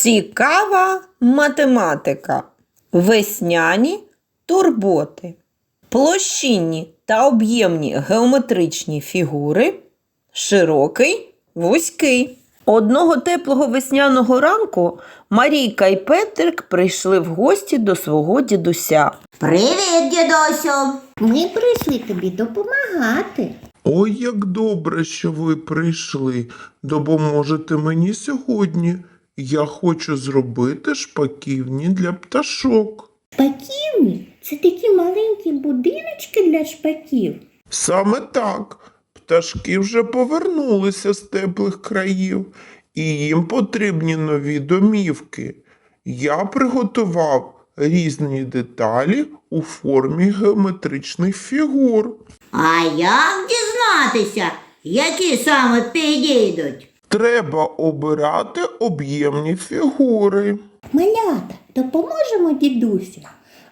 Цікава математика. Весняні турботи. Площинні та об'ємні геометричні фігури. Широкий, вузький. Одного теплого весняного ранку Марійка і Петрик прийшли в гості до свого дідуся. Привіт, дідусю. Ми прийшли тобі допомагати. Ой, як добре, що ви прийшли. Допоможете мені сьогодні. Я хочу зробити шпаківні для пташок. Шпаківні це такі маленькі будиночки для шпаків. Саме так. Пташки вже повернулися з теплих країв, і їм потрібні нові домівки. Я приготував різні деталі у формі геометричних фігур. А як дізнатися, які саме підійдуть? Треба обирати об'ємні фігури. Малята, допоможемо дідусю.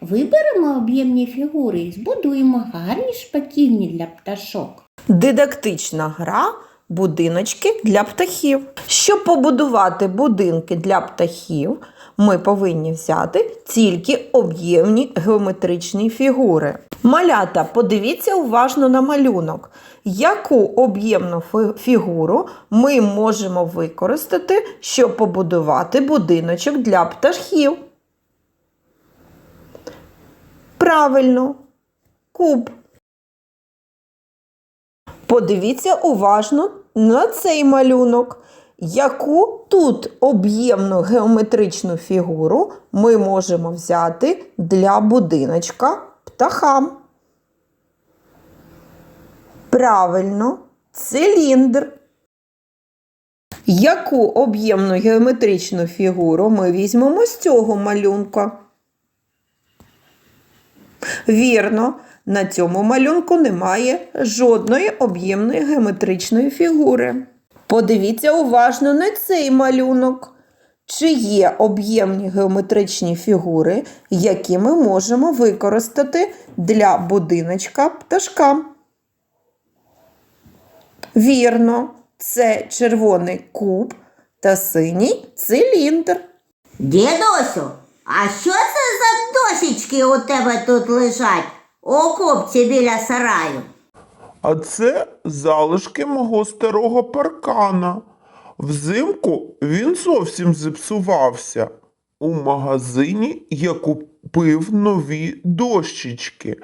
Виберемо об'ємні фігури і збудуємо гарні шпаківні для пташок. Дидактична гра будиночки для птахів. Щоб побудувати будинки для птахів, ми повинні взяти тільки об'ємні геометричні фігури. Малята, подивіться уважно на малюнок. Яку об'ємну фігуру ми можемо використати, щоб побудувати будиночок для птахів? Правильно, куб. Подивіться уважно на цей малюнок. Яку тут об'ємну геометричну фігуру ми можемо взяти для будиночка птахам? Правильно, циліндр. Яку об'ємну геометричну фігуру ми візьмемо з цього малюнка? Вірно, на цьому малюнку немає жодної об'ємної геометричної фігури. Подивіться уважно на цей малюнок. Чи є об'ємні геометричні фігури, які ми можемо використати для будиночка пташка? Вірно, це червоний куб та синій циліндр. Дідусю, а що це за дощечки у тебе тут лежать у купці біля сараю? А це залишки мого старого паркана. Взимку він зовсім зіпсувався. У магазині я купив нові дощечки.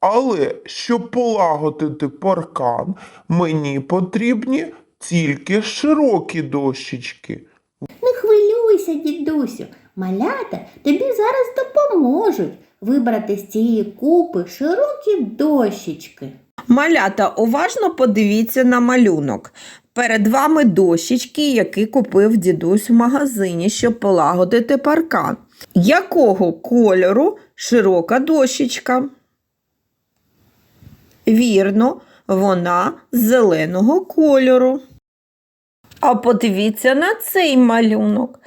Але щоб полагодити паркан, мені потрібні тільки широкі дощечки. Не хвилюйся, дідусю. Малята тобі зараз допоможуть вибрати з цієї купи широкі дощечки. Малята, уважно подивіться на малюнок. Перед вами дощечки, які купив дідусь в магазині, щоб полагодити паркан. Якого кольору широка дощечка? Вірно, вона зеленого кольору. А подивіться на цей малюнок.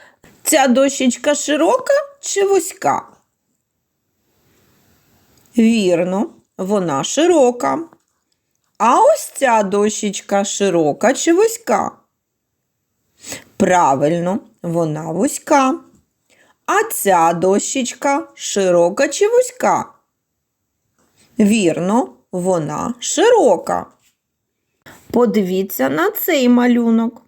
Ця дощечка широка чи вузька? Вірно, вона широка. А ось ця дощечка широка чи вузька? Правильно, вона вузька. А ця дощечка широка чи вузька? Вірно, вона широка. Подивіться на цей малюнок.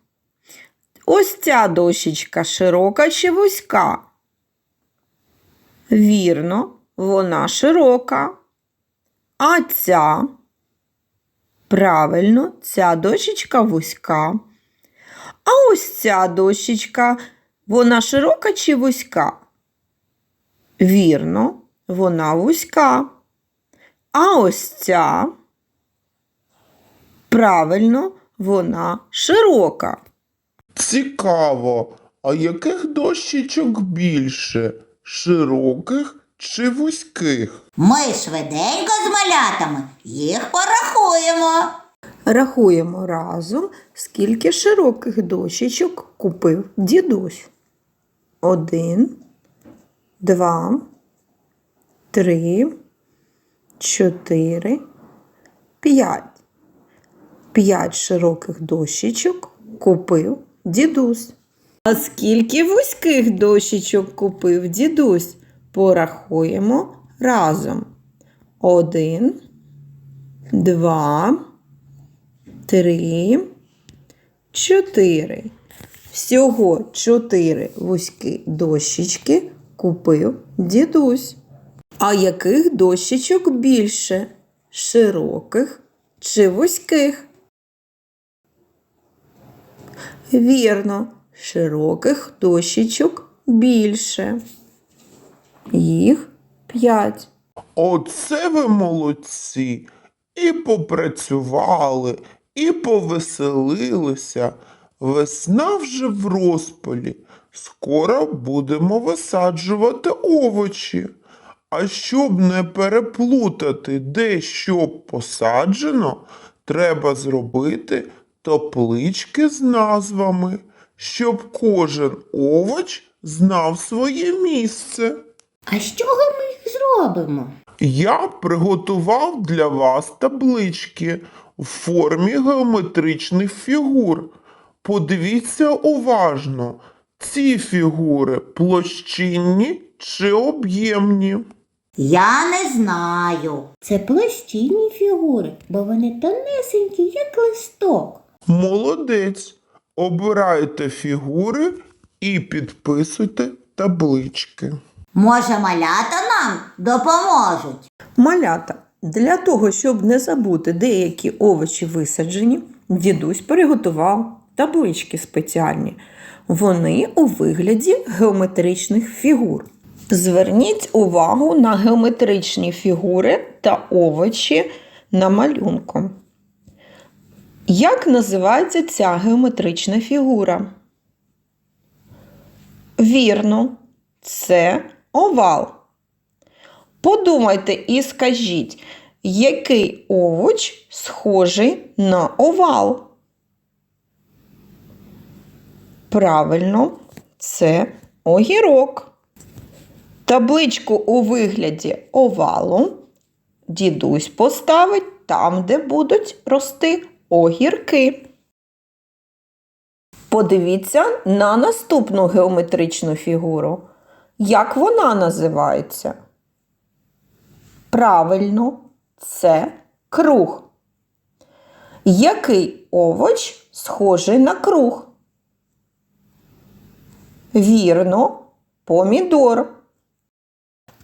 Ось ця дощечка широка чи вузька? Вірно, вона широка. А ця? Правильно, ця дощечка вузька. А ось ця дощечка, вона широка чи вузька? Вірно, вона вузька. А ось ця. Правильно, вона широка. Цікаво, а яких дощечок більше? Широких чи вузьких? Ми швиденько з малятами їх порахуємо. Рахуємо разом, скільки широких дощечок купив дідусь. Один, два, три, чотири, п'ять. П'ять широких дощечок купив дідусь. А скільки вузьких дощечок купив дідусь? Порахуємо разом. Один, два, три, чотири. Всього чотири вузькі дощечки купив дідусь. А яких дощечок більше? Широких чи вузьких? Вірно, широких дощечок більше. Їх п'ять. Оце ви молодці. І попрацювали, і повеселилися. Весна вже в розпалі. Скоро будемо висаджувати овочі. А щоб не переплутати, де що посаджено, треба зробити таблички з назвами, щоб кожен овоч знав своє місце. А з чого ми їх зробимо? Я приготував для вас таблички в формі геометричних фігур. Подивіться уважно, ці фігури площинні чи об'ємні. Я не знаю. Це площинні фігури, бо вони тонесенькі, як листок. Молодець. Обирайте фігури і підписуйте таблички. Може, малята нам допоможуть. Малята. Для того, щоб не забути деякі овочі висаджені, дідусь приготував таблички спеціальні. Вони у вигляді геометричних фігур. Зверніть увагу на геометричні фігури та овочі на малюнку. Як називається ця геометрична фігура? Вірно, це овал. Подумайте і скажіть, який овоч схожий на овал? Правильно, це огірок. Табличку у вигляді овалу дідусь поставить там, де будуть рости огірки. Подивіться на наступну геометричну фігуру. Як вона називається? Правильно, це круг. Який овоч схожий на круг? Вірно, помідор.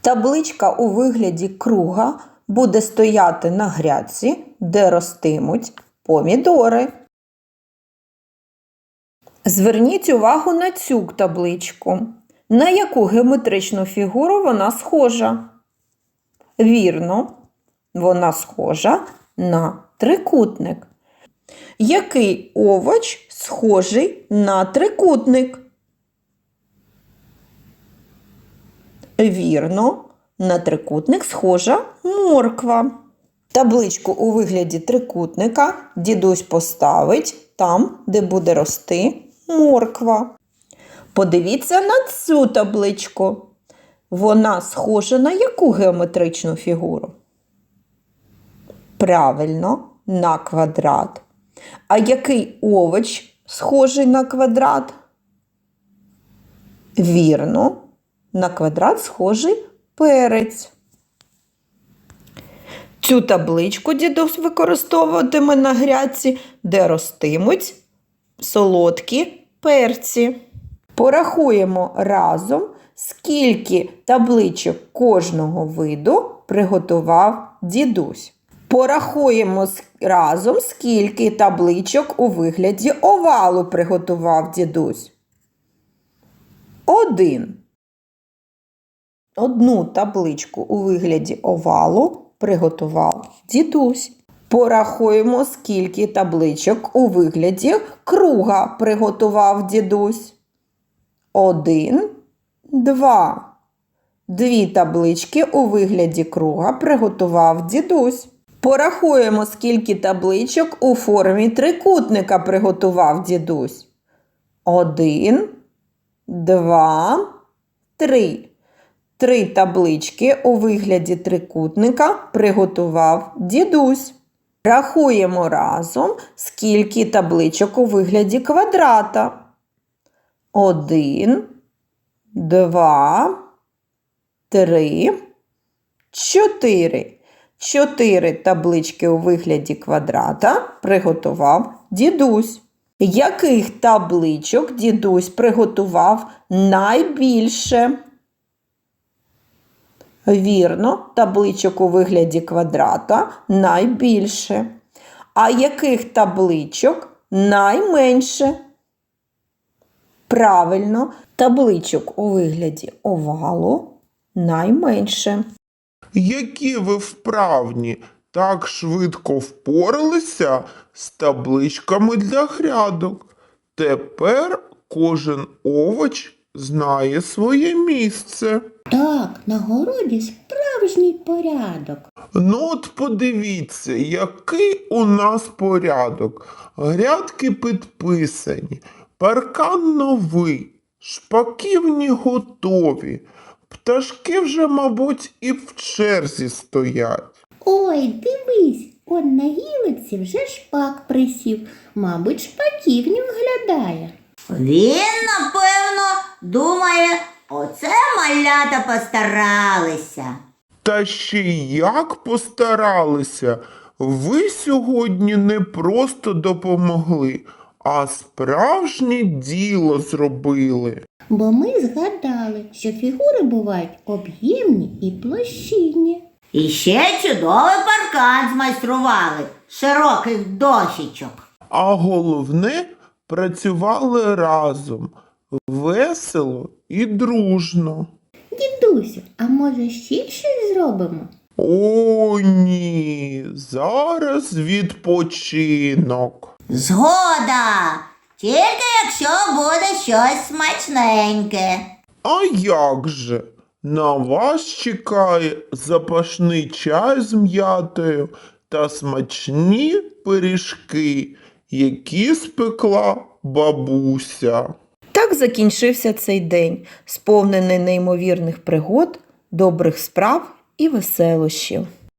Табличка у вигляді круга буде стояти на грядці, де ростимуть помідори. Зверніть увагу на цю табличку. На яку геометричну фігуру вона схожа? Вірно, вона схожа на трикутник. Який овоч схожий на трикутник? Вірно, на трикутник схожа морква. Табличку у вигляді трикутника дідусь поставить там, де буде рости морква. Подивіться на цю табличку. Вона схожа на яку геометричну фігуру? Правильно, на квадрат. А який овоч схожий на квадрат? Вірно, на квадрат схожий перець. Цю табличку дідусь використовуватиме на грядці, де ростимуть солодкі перці. Порахуємо разом, скільки табличок кожного виду приготував дідусь. Порахуємо разом, скільки табличок у вигляді овалу приготував дідусь. Один. Одну табличку у вигляді овалу приготував дідусь. Порахуємо, скільки табличок у вигляді круга приготував дідусь. Один, два. Дві таблички у вигляді круга приготував дідусь. Порахуємо, скільки табличок у формі трикутника приготував дідусь. Один, два, три. Три таблички у вигляді трикутника приготував дідусь. Рахуємо разом, скільки табличок у вигляді квадрата. Один, два, три, чотири. Чотири таблички у вигляді квадрата приготував дідусь. Яких табличок дідусь приготував найбільше? Вірно, табличок у вигляді квадрата найбільше. А яких табличок найменше? Правильно, табличок у вигляді овалу найменше. Які ви вправні, так швидко впоралися з табличками для грядок. Тепер кожен овоч знає своє місце. Так, на городі справжній порядок. Ну от подивіться, який у нас порядок. Грядки підписані, паркан новий, шпаківні готові. Пташки вже, мабуть, і в черзі стоять. Ой, дивись, он на гілиці вже шпак присів, мабуть, шпаківню вглядає. Він, напевно, думає, оце малята постаралися. Та ще як постаралися. Ви сьогодні не просто допомогли, а справжнє діло зробили. Бо ми згадали, що фігури бувають об'ємні і площинні. І ще чудовий паркан змайстрували широких дощечок. А головне, працювали разом, весело і дружно. Дідусю, а може ще щось зробимо? О, ні, зараз відпочинок. Згода! Тільки якщо буде щось смачненьке. А як же? На вас чекає запашний чай з м'ятою та смачні пиріжки, які спекла бабуся. Так закінчився цей день, сповнений неймовірних пригод, добрих справ і веселощів.